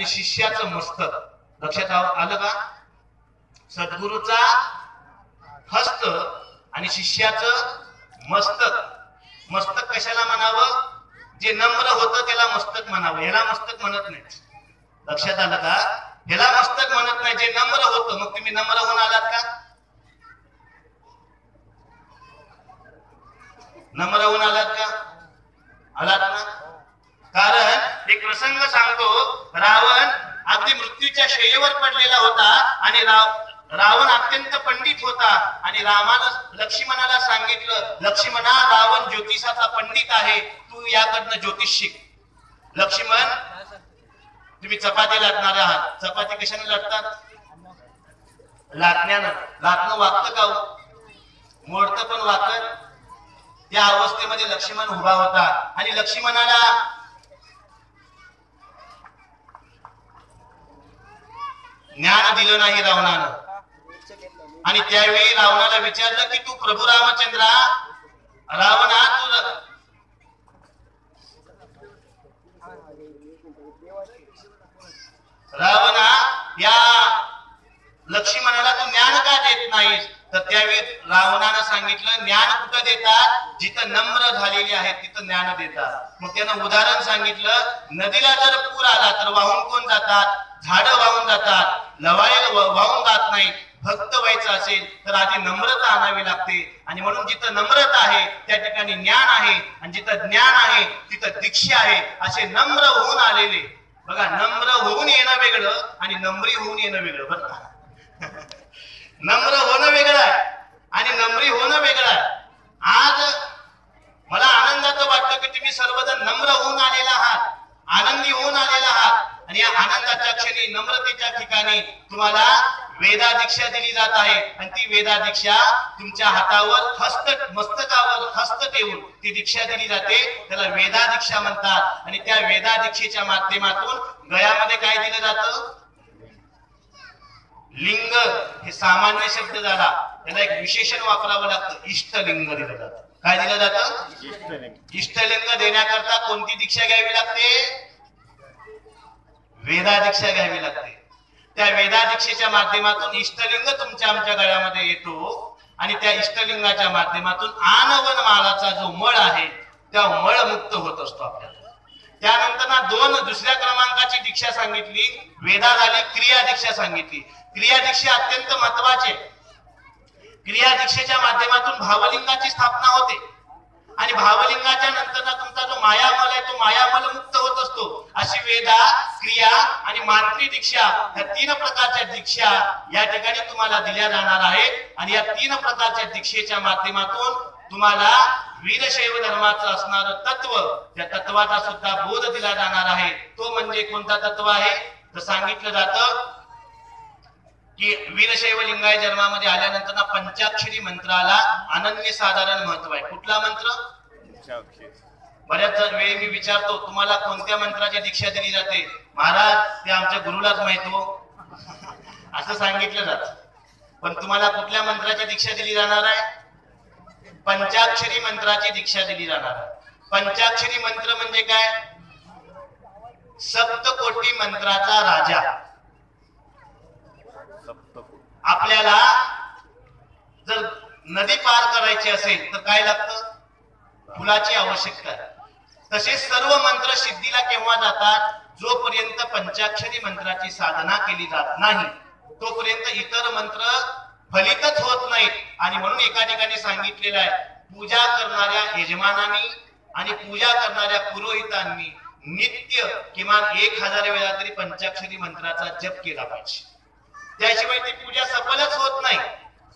आणि शिष्याचं मस्तक. लक्षात आलं का? सद्गुरूचा हस्त आणि शिष्याचं मस्तक. मस्तक कशाला म्हणावं? जे नम्र होतं त्याला मस्तक म्हणावं. ह्याला मस्तक म्हणत नाही. लक्षात आलं का? ह्याला मस्तक म्हणत नाही जे नम्र होतं. मग तुम्ही नम्र होऊन आलात का? नम्र होऊन आलात का? आलात ना? कारण एक प्रसंग सांगतो रावण अगदी मृत्यूच्या शय्येवर पडलेला होता आणि राव रावण अत्यंत पंडित होता आणि रामानं लक्ष्मणाला सांगितलं लक्ष्मणा रावण ज्योतिषाचा पंडित आहे तू याकडनं ज्योतिष शिक. लक्ष्मण तुम्ही चपाती लाटणार आहात. चपाती कशाने लाटतात? लाटण्यानं. लाटणं वागतं का मोडत मोडतं पण वाकत त्या अवस्थेमध्ये लक्ष्मण उभा होता आणि लक्ष्मणाला ज्ञान दिलं नाही रावणानं. आणि त्यावेळी रावणाला विचारलं की तू प्रभू रामचंद्रा रावणा तू रावणा या लक्ष्मणाला तू ज्ञान का देत नाहीस? तर त्यावेळी रावणानं सांगितलं ज्ञान कुठं देतात? जिथं नम्र झालेली आहेत तिथं ज्ञान देतात. मग त्यानं उदाहरण सांगितलं नदीला जर पूर आला तर वाहून कोण जातात? झाडं वाहून जातात. लवाळी वाहून जात नाही भक्त व्हायचं असेल तर आधी नम्रता आणावी लागते. आणि म्हणून जिथं नम्रता आहे त्या ठिकाणी ज्ञान आहे. आणि जिथं ज्ञान आहे तिथं दीक्षा आहे. असे नम्र होऊन आलेले. बघा नम्र होऊन येणं वेगळं आणि नम्री होऊन येणं वेगळं. बरं का? नम्र होणं वेगळं आहे. आणि नम्री होणं वेगळं आहे. आज मला आनंदाचं वाटतं की तुम्ही सर्वजण नम्र होऊन आलेला आहात. आनंदी होऊन आलेला आहात. आणि या आनंदाच्या क्षणी नम्रतेच्या ठिकाणी तुम्हाला वेदा दीक्षा दिली जात आहे. आणि ती वेदा दीक्षा तुमच्या हातावर हस्त मस्तकावर हस्त ठेवून ती दीक्षा दिली जाते. त्याला वेदा दीक्षा म्हणतात. आणि त्या वेदा दीक्षेच्या माध्यमातून गळ्यामध्ये काय दिलं जातं? लिंग हे सामान्य शब्द झाला. त्याला एक विशेषण वापरावं लागतं. इष्टलिंग दिलं जातं. काय दिलं जातं? इष्टलिंग. देण्याकरता कोणती दीक्षा घ्यावी लागते? वेदा दीक्षा घ्यावी लागते. त्या वेदा दीक्षेच्या माध्यमातून इष्टलिंग तुमच्या आमच्या गळ्यामध्ये येतो आणि त्या इष्टलिंगाच्या माध्यमातून आनवन मालाचा जो मळ आहे त्या मळ मुक्त होत असतो आपल्याला. त्यानंतर ना दोन दुसऱ्या क्रमांकाची दीक्षा सांगितली वेदा झाली क्रिया दीक्षा सांगितली. क्रिया दीक्षा अत्यंत महत्वाची. क्रिया दीक्षेच्या माध्यमातून भावलिंगाची स्थापना होते. आणि भावलिंगाच्या नंतर ना तुमचा जो मायामल आहे तो मायामल मुक्त होत असतो. अशी वेदा क्रिया आणि मांत्री दीक्षा या तीन प्रकारच्या दीक्षा या ठिकाणी तुम्हाला दिल्या जाणार आहेत. आणि या तीन प्रकारच्या दीक्षेच्या माध्यमातून तुम्हाला वीरशैव धर्माचं असणारं तत्व त्या तत्वाचा सुद्धा बोध दिला जाणार आहे. तो म्हणजे कोणता तत्व आहे? तर सांगितलं जातं की वीरशैव लिंगाय जन्मामध्ये आल्यानंतर ना पंचाक्षरी मंत्राला अनन्य साधारण महत्त्व आहे. कुठला मंत्र? बऱ्याच वेळी मी विचारतो तुम्हाला कोणत्या मंत्राची दीक्षा दिली जाते? महाराज ते आमच्या गुरुलाच माहितो हो. असं सांगितलं जात. पण तुम्हाला कुठल्या मंत्राची दीक्षा दिली जाणार आहे? पंचाक्षरी मंत्राची दीक्षा दिली जाणार. पंचाक्षरी मंत्र म्हणजे काय? सप्तकोटी मंत्राचा राजा. आपल्याला जर नदी पार करायची असेल तर काय लागतं? फुलाची आवश्यकता. आहे तसेच सर्व मंत्र सिद्धीला केव्हा जातात? जोपर्यंत पंचाक्षरी मंत्राची साधना केली जात नाही तोपर्यंत इतर मंत्र फलितच होत नाहीत. आणि म्हणून एका ठिकाणी सांगितलेलं आहे पूजा करणाऱ्या यजमानांनी आणि पूजा करणाऱ्या पुरोहितांनी नित्य किमान एक हजार वेळा तरी पंचाक्षरी मंत्राचा जप केला पाहिजे. त्याशिवाय ती पूजा सफलच होत नाही.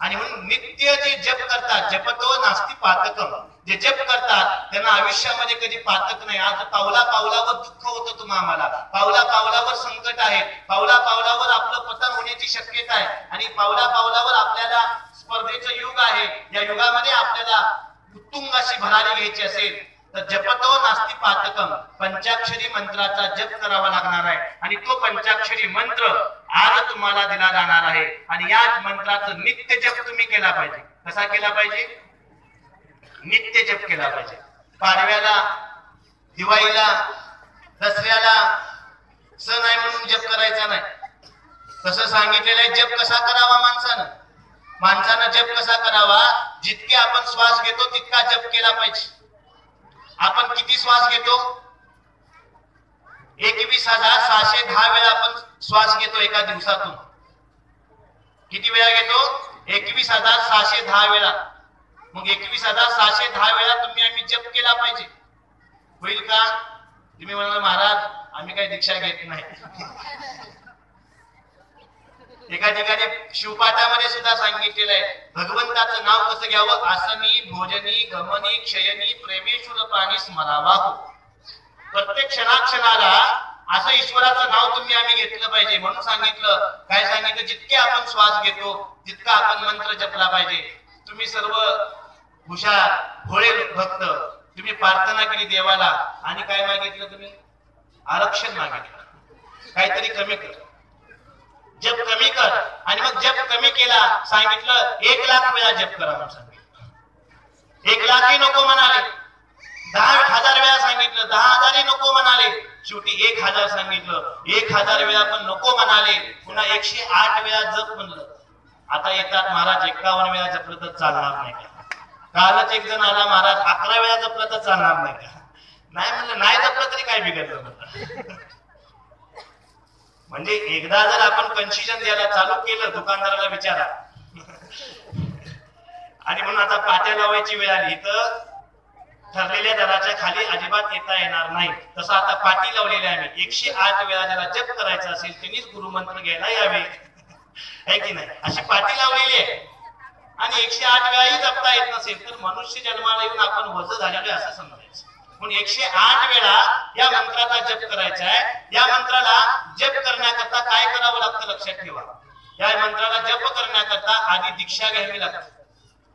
आणि म्हणून नित्य जे जप करतात. जपतो नास्ती पातकम. जे जप करतात त्यांना आयुष्यामध्ये कधी पातक नाही. आज पावला पावलावर दुःख होतं तुम्हा आम्हाला. पावला पावलावर संकट आहे. पावला पावलावर आपलं पतन होण्याची शक्यता आहे. आणि पावला पावलावर आपल्याला स्पर्धेचं युग आहे. या युगामध्ये आपल्याला उत्तुंगाशी भरारी घ्यायची असेल तर जपतो नास्ती पातकम पंचाक्षरी मंत्राचा जप करावा लागणार आहे. आणि तो पंचाक्षरी मंत्र आज तुम्हाला दिला जाणार आहे. आणि याच मंत्राचं नित्य जप तुम्ही केला पाहिजे. कसा केला पाहिजे? नित्य जप केला पाहिजे. पाडव्याला दिवाळीला दसऱ्याला सण आहे म्हणून जप करायचा नाही. तसं सांगितलेलं आहे जप कसा करावा माणसानं? माणसानं जप कसा करावा? जितके आपण श्वास घेतो तितका जप केला पाहिजे. आपण किती श्वास घेतो? एकवीस हजार सहाशे दहा वेळा आपण श्वास घेतो एका दिवसातून. किती वेळा घेतो? एकवीस हजार सहाशे दहा वेळा. मग एकवीस हजार सहाशे दहा वेळा तुम्ही आम्ही जप केला पाहिजे. होईल का? तुम्ही म्हणाल महाराज आम्ही काही दीक्षा घेत नाही. एका ठिकाणी शिवपाठामध्ये सुद्धा सांगितलेलं आहे भगवंताचं नाव कसं घ्यावं? आसनी भोजनी गमनी क्षयनी प्रेमेश्वर पाणी स्मरावा हो. प्रत्येक क्षणाक्षणाला असं ईश्वराचं नाव तुम्ही आम्ही घेतलं पाहिजे. म्हणून सांगितलं काय सांगितलं? जितके आपण श्वास घेतो जितका आपण मंत्र जपला पाहिजे. तुम्ही सर्व हुशार भोळे भक्त तुम्ही प्रार्थना केली देवाला. आणि काय मागितलं तुम्ही? आरक्षण मागितलं. काहीतरी कमी कर. जप कमी कर. आणि मग जप कमी केला सांगितलं एक लाख वेळा जप करा म्हणून सांगितलं. एक लाखही नको म्हणाले. दहा हजार वेळा सांगितलं दहा हजारही नको म्हणाले. शेवटी एक हजार सांगितलं एक हजार वेळा पण नको म्हणाले. पुन्हा एकशे आठ वेळा जप म्हणलं. आता येतात महाराज एकावन्न वेळा जपलं तर चालणार नाही. कालच एक जण आला महाराज अकरा वेळा जपलं तर चालणार नाही का? नाही म्हणलं नाही जपलं तरी काय बिघडलं म्हणलं म्हणजे एकदा जर आपण कन्फ्युजन द्यायला चालू केलं दुकानदाराला विचारा. आणि म्हणून आता पाट्या लावायची वेळ आली तर ठरलेल्या दराच्या खाली अजिबात येता येणार नाही. तसं आता पाटी लावलेली आहे आम्ही. एकशे आठ वेळा ज्याला जप करायचा असेल त्यांनीच गुरुमंत्र घ्यायला यावे. आहे की नाही? अशी पाटी लावलेली आहे. आणि एकशे आठ वेळाही जपता येत नसेल तर मनुष्य जन्माला येऊन आपण वज झालेलो असं समजायचं. म्हणून एकशे आठ वेळा या मंत्राचा जप करायचा आहे. या मंत्राला जप करण्याकरता काय करावं लागतं लक्षात ठेवा. या मंत्राला जप करण्याकरता आधी दीक्षा घ्यावी लागते.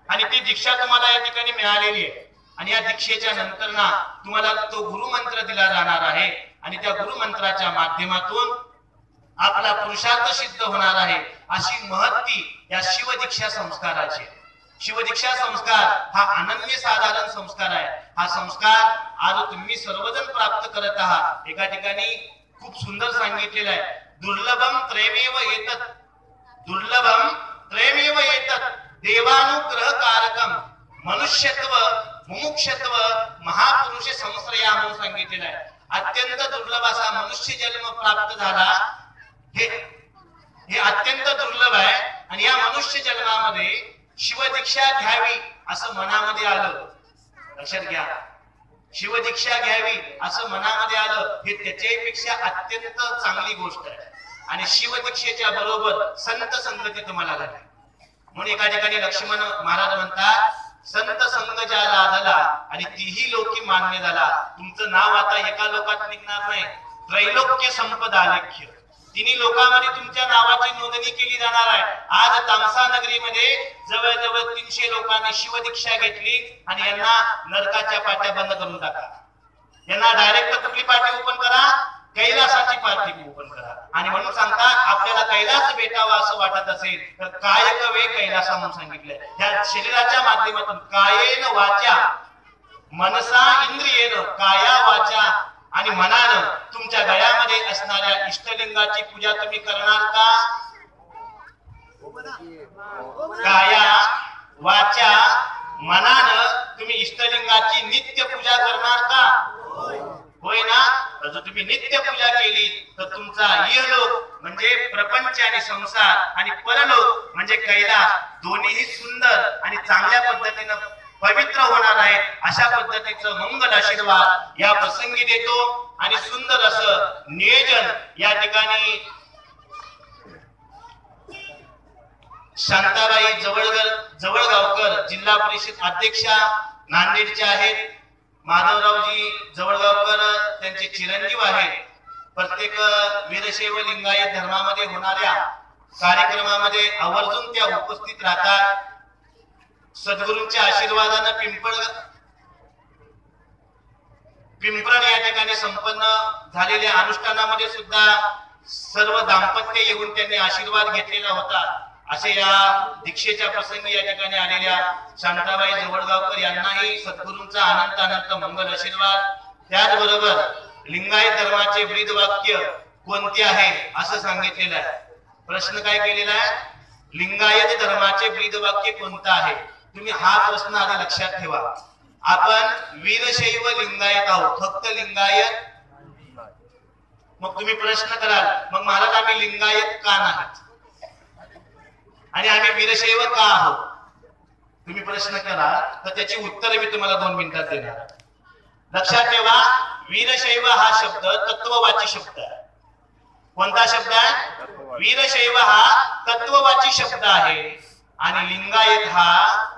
आणि ती दीक्षा तुम्हाला या ठिकाणी मिळालेली आहे. आणि या दीक्षेच्या नंतर ना तुम्हाला तो गुरुमंत्र दिला जाणार आहे. आणि त्या गुरुमंत्राच्या माध्यमातून आपला पुरुषार्थ सिद्ध होणार आहे. अशी महत्ती या शिवदीक्षा संस्काराची शिवदीक्षा संस्कार हा अनन्य साधारण संस्कार आहे. हा संस्कार आज तुम्ही सर्वजण प्राप्त करत आहात. एका ठिकाणी खूप सुंदर सांगितलेलं आहे. दुर्लभम त्रयमेव येतत दुर्लभम त्रयमेव येतत देवानुग्रह कारकम मनुष्यत्व मुमुक्षत्व महापुरुष संश्रया म्हणून सांगितलेलं आहे. अत्यंत दुर्लभ असा मनुष्य जन्म प्राप्त झाला. हे हे अत्यंत दुर्लभ आहे. आणि या मनुष्य जन्मामध्ये शिवदीक्षा घ्यावी असं मनामध्ये आलं. लक्षात घ्या. शिवदीक्षा घ्यावी असं मनामध्ये आलं हे त्याच्यापेक्षा अत्यंत चांगली गोष्ट आहे. आणि शिवदीक्षेच्या बरोबर संत संगती तुम्हाला लागली म्हणून एका ठिकाणी लक्ष्मण महाराज म्हणतात संत संघ ज्या झाला आणि तीही लोकी मान्य झाला तुमचं नाव आता एका लोकात निघणार नाही. त्रैलोक्य संपदा लेख्य. तिन्ही लोकांमध्ये तुमच्या नावाची नोंदणी केली जाणार आहे. आज तामसा नगरीमध्ये जवळजवळ तीनशे लोकांनी शिवदीक्षा घेतली आणि यांना नरकाच्या पाट्या बंद करून टाका यांना डायरेक्ट कुठली पाठी ओपन करा? कैलासाची पाठी ओपन करा. आणि म्हणून सांगता आपल्याला कैलास भेटावा असं वाटत असेल तर काय वे कैलासा म्हणून सांगितलंय. ह्या शरीराच्या माध्यमातून कायेन वाचा मनसा इंद्रियेन काया वाचा आणि मनानं तुमच्या गळ्यामध्ये असणाऱ्या इष्टलिंगाची पूजा तुम्ही करणार का? काया वाचा मनानं तुम्ही इष्टलिंगाची नित्य पूजा करणार का? होय ना? तर जर तुम्ही नित्य पूजा केली तर तुमचा इहलोक म्हणजे प्रपंच आणि संसार आणि परलोक म्हणजे कैलास दोन्हीही सुंदर आणि चांगल्या पद्धतीनं पवित्र होणार आहेत अशा पद्धतीचं मंगल आशीर्वाद या प्रसंगी देतो. आणि सुंदर असं नियोजन या ठिकाणी शांताबाई जवळगर जवळगावकर जिल्हा परिषद अध्यक्षा नांदेडचे आहेत. माधवरावजी जवळगावकर त्यांचे चिरंजीव आहेत. प्रत्येक वीरशैव लिंगायत धर्मामध्ये होणाऱ्या कार्यक्रमामध्ये आवर्जून त्या उपस्थित राहतात. सद्गुरूंच्या आशीर्वादानं पिंपळ पिंपळ या ठिकाणी संपन्न झालेल्या अनुष्ठानामध्ये सुद्धा सर्व दाम्पत्य येऊन त्यांनी आशीर्वाद घेतलेला होता. असे या दीक्षेच्या प्रसंगी या ठिकाणी आलेल्या शांताबाई जवळगावकर यांनाही सद्गुरूंचा अनंत अनंत मंगल आशीर्वाद. त्याचबरोबर लिंगायत धर्माचे ब्रीद वाक्य कोणते आहे असं सांगितलेलं आहे. प्रश्न काय केलेला आहे? लिंगायत धर्माचे ब्रीद वाक्य कोणतं आहे? तुम्ही हा प्रश्न आधी लक्षात ठेवा. आपण वीरशैव लिंगायत आहोत. फक्त लिंगायत. मग तुम्ही प्रश्न कराल मग महाराज आम्ही लिंगायत का नाहीत आणि आम्ही वीरशैव का आहोत? तुम्ही प्रश्न करा तर त्याची उत्तर मी तुम्हाला दोन मिनिटात देणार लक्षात ठेवा वीरशैव हा शब्द तत्ववाची शब्द आहे. कोणता शब्द आहे? वीरशैव हा तत्ववाची शब्द आहे. आणि लिंगायत हा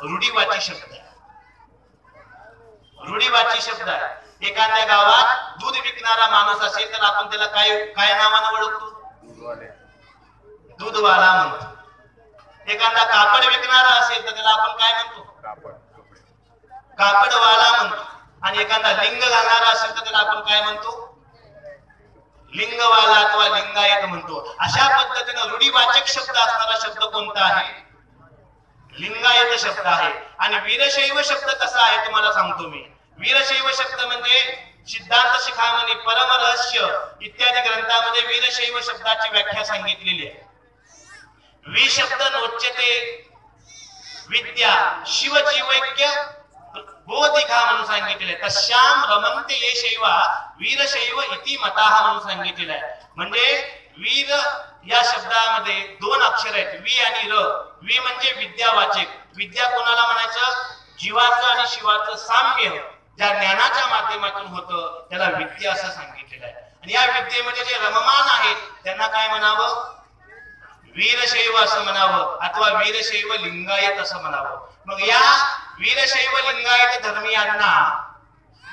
रूढीवाची शब्द आहे. रूढीवाची शब्द आहे. एखाद्या गावात दूध विकणारा माणूस असेल तर आपण त्याला काय काय नावानं ओळखतो? दूधवाला म्हणतो. एखादा कापड विकणारा असेल तर त्याला आपण काय म्हणतो? कापडवाला म्हणतो. आणि एखादा लिंग घालणारा असेल तर त्याला आपण काय म्हणतो? लिंगवाला अथवा लिंगायत म्हणतो. अशा पद्धतीनं रूढीवाचक शब्द असणारा शब्द कोणता आहे? लिंगायत शब्द आहे. आणि वीरशैव शब्द कसा आहे तुम्हाला सांगतो मी. वीरशैव शब्द म्हणजे सिद्धांत शिखामणी परमरहस्य इत्यादी ग्रंथामध्ये वीरशैव शब्दाची व्याख्या सांगितलेली आहे. वी शब्द नोच्यते विद्या शिवजीवैक्य बोधिका म्हणून सांगितले तश्याम रमंते ये शैवा वीरशैव इति मताहा म्हणून सांगितलेलं आहे. म्हणजे वीर या शब्दामध्ये दोन अक्षर आहेत. वी आणि र. वि म्हणजे विद्यावाचक. विद्या कोणाला म्हणायचं? जीवाचं आणि शिवाचं साम्य ज्या ज्ञानाच्या माध्यमातून होतं त्याला विद्या असं सांगितलेलं आहे. आणि या विद्येमध्ये जे रममान आहेत त्यांना काय म्हणावं? वीरशैव असं म्हणावं अथवा वीरशैव लिंगायत असं म्हणावं. मग या वीरशैव लिंगायत धर्मियांना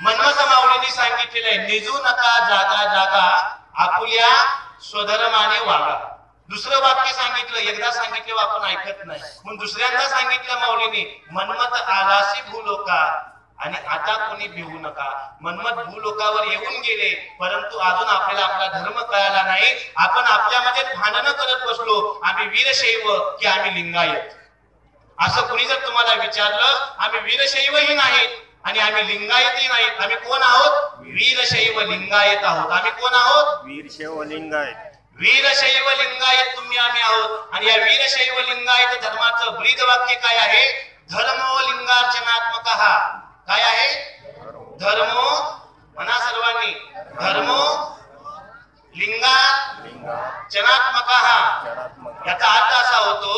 मन्मथ माऊलींनी सांगितलेलं आहे निजू नका जागा जागा आपुल्या स्वधर्माने वागा. दुसरं वाक्य सांगितलं एकदा सांगितलं आपण ऐकत नाही. मग दुसऱ्यांदा सांगितलं माऊलीने मन्मथ आलासी भूलोका आणि आता कोणी भिवू नका. मन्मथ भूलोकावर येऊन गेले परंतु अजून आपल्याला आपला धर्म कळाला नाही. आपण आपल्यामध्ये भांडणं करत बसलो आम्ही वीरशैव की आम्ही लिंगायत. असं कुणी जर तुम्हाला विचारलं आम्ही वीरशैवही नाहीत आणि आम्ही लिंगायतही नाहीत. आम्ही कोण आहोत? वीरशैव लिंगायत आहोत. आम्ही कोण आहोत? वीरशैव लिंगायत. आम्ही आहोत आणि या वीरशैव लिंगायत धर्माचं ब्रीद वाक्य काय आहे? धर्म लिंगार्चनात्मक काय आहे? धर्म म्हणा सर्वांनी धर्म लिंगा चनात्मक याचा अर्थ असा होतो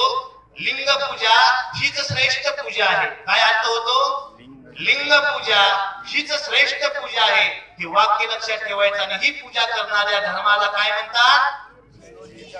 लिंग पूजा हीच श्रेष्ठ पूजा आहे. काय अर्थ होतो? लिंग लिंग पूजा हीच श्रेष्ठ पूजा आहे. हे वाक्य लक्षात ठेवायचं आणि ही पूजा करणाऱ्या धर्माला काय म्हणतात?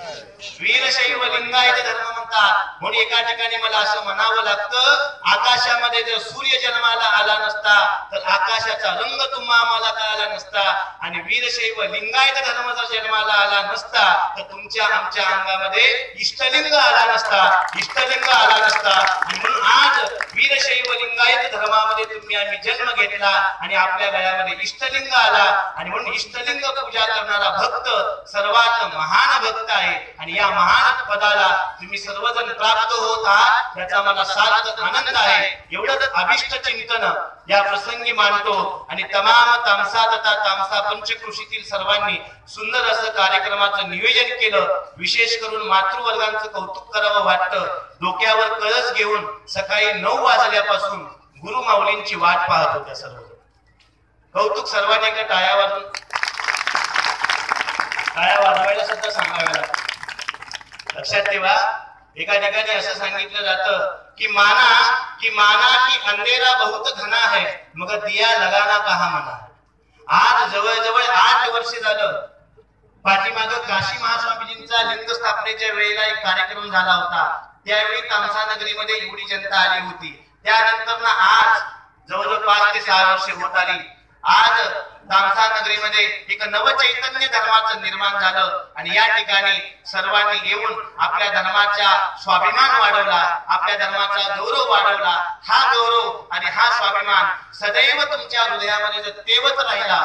वीरशैव लिंगायत धर्म म्हणतात. म्हणून एका ठिकाणी मला असं म्हणावं लागतं आकाशामध्ये जर सूर्य जन्माला आला नसता तर आकाशाचा रंग तुम्हा आम्हाला कळाला नसता. आणि वीरशैव लिंगायत धर्म जर जन्माला आला नसता तर तुमच्या आमच्या अंगामध्ये इष्टलिंग आला नसता. इष्टलिंग आला नसता. आणि म्हणून आज वीरशैव लिंगायत धर्मामध्ये तुम्ही आम्ही जन्म घेतला आणि आपल्या गळ्यामध्ये इष्टलिंग आला. आणि म्हणून इष्टलिंग पूजा करणारा भक्त सर्वात महान भक्त आहे. आणि या महान पदाला तुम्ही सर्वजण प्राप्त होत आहात याचा मला सार्थ आनंद आहे. एवढंच अभिष्ट चिंतन या प्रसंगी मानतो आणि तमाम तामसा तथा तामसा पंचकृषीतील सर्वांनी सुंदर असं कार्यक्रमाचं नियोजन केलं. विशेष करून मातृवर्गांचं कौतुक करावं वाटतं. डोक्यावर कळस घेऊन सकाळी नऊ वाजल्यापासून गुरु माऊलींची वाट पाहत होत्या सर्व कौतुक सर्वांनी एका टाळ्यावरून टाळ्या वाजवायला सुद्धा सांगाव्या लागतात. लक्षात ठेवा. एका ठिकाणी असं सांगितलं जातं की माना की माना की अंधेरा बहुत घना है मग दिया लगाना कहा मना आज जवळजवळ आठ वर्ष झालं. पाठीमाग काशी महास्वामीजींचा लिंग स्थापनेच्या वेळेला एक कार्यक्रम झाला होता. त्यावेळी तामसा नगरीमध्ये एवढी जनता आली होती. त्यानंतर ना आज जवळजवळ पाच ते सहा वर्ष होत आली. आज तामसा नगरीमध्ये एक नवचैतन्य धर्माचं निर्माण झालं आणि या ठिकाणी सर्वांनी येऊन आपल्या धर्माचा स्वाभिमान वाढवला आपल्या धर्माचा गौरव वाढवला. हा गौरव आणि हा स्वाभिमान सदैव तुमच्या हृदयामध्ये जर तेवत राहिला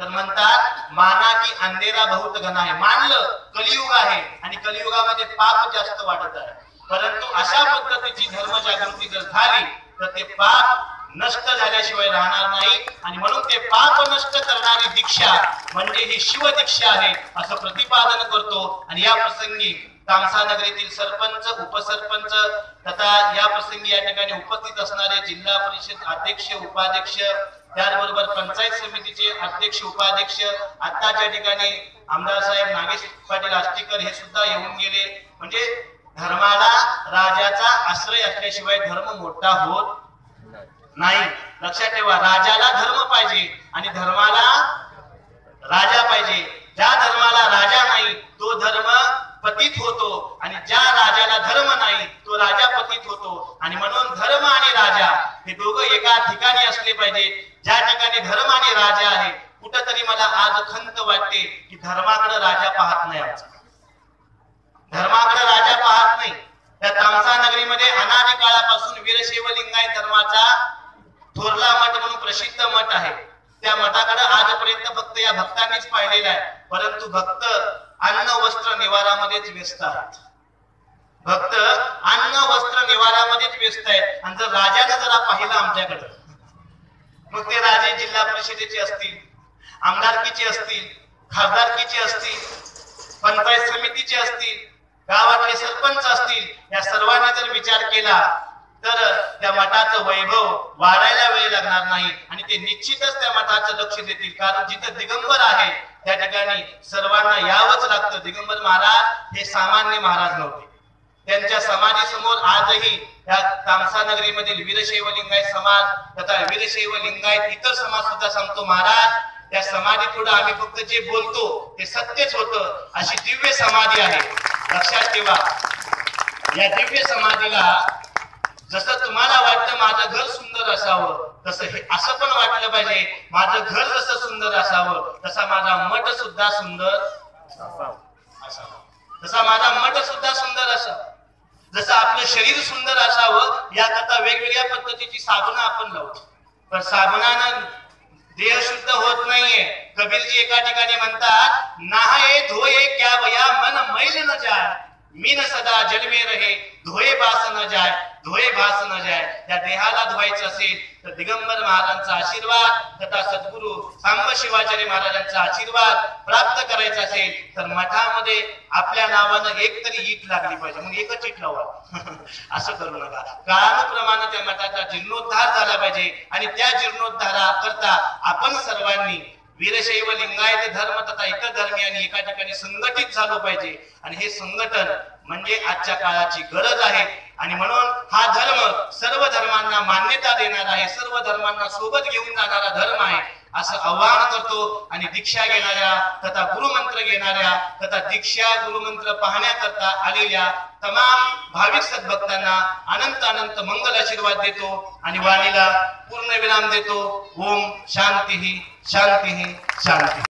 तर म्हणतात माना की अंधेरा बहुत घन आहे. मानलं कलियुग आहे आणि कलियुगामध्ये पाप जास्त वाढत आहे. परंतु अशा पद्धतीची धर्म जागृती जर झाली तर ते पाप नष्ट झाल्याशिवाय राहणार नाही. आणि म्हणून ते पाप नष्ट करणारी दीक्षा म्हणजे ही शिव दीक्षा आहे असं प्रतिपादन करतो. आणि या प्रसंगी तामसा नगरीतील सरपंच उपसरपंच तथा या प्रसंगी या ठिकाणी उपस्थित असणारे जिल्हा परिषद अध्यक्ष उपाध्यक्ष त्याचबरोबर पंचायत समितीचे अध्यक्ष उपाध्यक्ष आत्ताच्या ठिकाणी आमदार साहेब नागेश पाटील आष्टीकर हे सुद्धा येऊन गेले. म्हणजे धर्माला राजाचा आश्रय असल्याशिवाय धर्म मोठा होत नाही. लक्षात ठेवा राजाला धर्म पाहिजे आणि धर्माला राजा पाहिजे. ज्या धर्माला राजा नाही तो धर्म पतित होतो. आणि ज्या राजाला धर्म नाही तो राजा पतित होतो. आणि म्हणून धर्म आणि राजा हे दोघं एका ठिकाणी असले पाहिजे. ज्या ठिकाणी धर्म आणि राजा आहे कुठंतरी मला आज खंत वाटते की धर्माकडे राजा पाहत नाही आमचा. धर्माकडे राजा पाहत नाही. त्या तामसा नगरीमध्ये अनादी काळापासून वीरशैव लिंगायत धर्माचा थोरला मठ म्हणून प्रसिद्ध मठ आहे. त्या मठाकडे आजपर्यंत फक्त या भक्तांनीच पाहिलेला आहे. परंतु भक्त अन्न वस्त्र निवारामध्येच व्यस्त आहेत. भक्त अन्न वस्त्र निवारामध्येच व्यस्त आहेत. आणि जर राजाने जरा पाहिलं आमच्याकडे मग ते राजे जिल्हा परिषदेचे असतील आमदारकीचे असतील खासदारकीचे असतील पंचायत समितीचे असतील गावातले सरपंच असतील या सर्वांनी जर विचार केला तर त्या मठाचं वैभव वाढायला वेळ लागणार नाही. आणि ते निश्चितच त्या मठाचं लक्ष देतील. कारण जिथं दिगंबर आहे त्या ठिकाणी सर्वांना यावंच लागतं. दिगंबर महाराज हे सामान्य महाराज नव्हते. त्यांच्या समाधीसमोर आजही या तामसा नगरीमधील वीरशैव लिंगायत समाज तथा वीरशैव लिंगायत इतर समाज सुद्धा सांगतो महाराज त्या समाधी पुढे आम्ही फक्त जे बोलतो ते सत्यच होत. अशी दिव्य समाधी आहे. लक्षात ठेवा. या दिव्य समाधीला जसं तुम्हाला वाटतं माझं घर सुंदर असावं तसं हे असं पण वाटलं पाहिजे. माझं घर जसं सुंदर असावं तसा माझा मठ सुद्धा सुंदर असावं. असावा तसा माझा मठ सुद्धा सुंदर असावा. जसं आपलं शरीर सुंदर असावं याकरता वेगवेगळ्या पद्धतीची साबण आपण लावतो पण साबणानं देह शुद्ध होत नाहीये. कबीरजी एका ठिकाणी म्हणतात नाहे धोये क्या वया मन मैल न जाय. मीन सदा जन्मे रहे धोये बास न जाय. धुळे भास न जाय. या देहाला धुवायचं असेल तर दिगंबर महाराजांचा आशीर्वाद तथा सद्गुरु सांब शिवाचार्य महाराजांचा आशीर्वाद प्राप्त करायचा असेल तर मठामध्ये आपल्या नावानं एक तरी ईट लागली पाहिजे. मग एकच ईट लावा. असं करू नका. काळानुप्रमाणे त्या मठाचा जीर्णोद्धार झाला पाहिजे. आणि त्या जीर्णोद्धारा करता आपण सर्वांनी वीरशैव लिंगायत धर्म तथा इतर धर्मियांनी एका ठिकाणी संघटित झालो पाहिजे. आणि हे संघटन म्हणजे आजच्या काळाची गरज आहे. आणि म्हणून हा धर्म सर्व धर्मांना मान्यता देणारा आहे. सर्व धर्मांना सोबत घेऊन जाणारा धर्म आहे. असं आवाहन करतो आणि दीक्षा घेणाऱ्या तथा गुरुमंत्र घेणाऱ्या तथा दीक्षा गुरुमंत्र पाहण्याकरता आलेल्या तमाम भाविक सद्भक्तांना अनंत अनंत मंगल आशीर्वाद देतो आणि वाणीला पूर्ण विराम देतो. ओम शांती शांती शांती.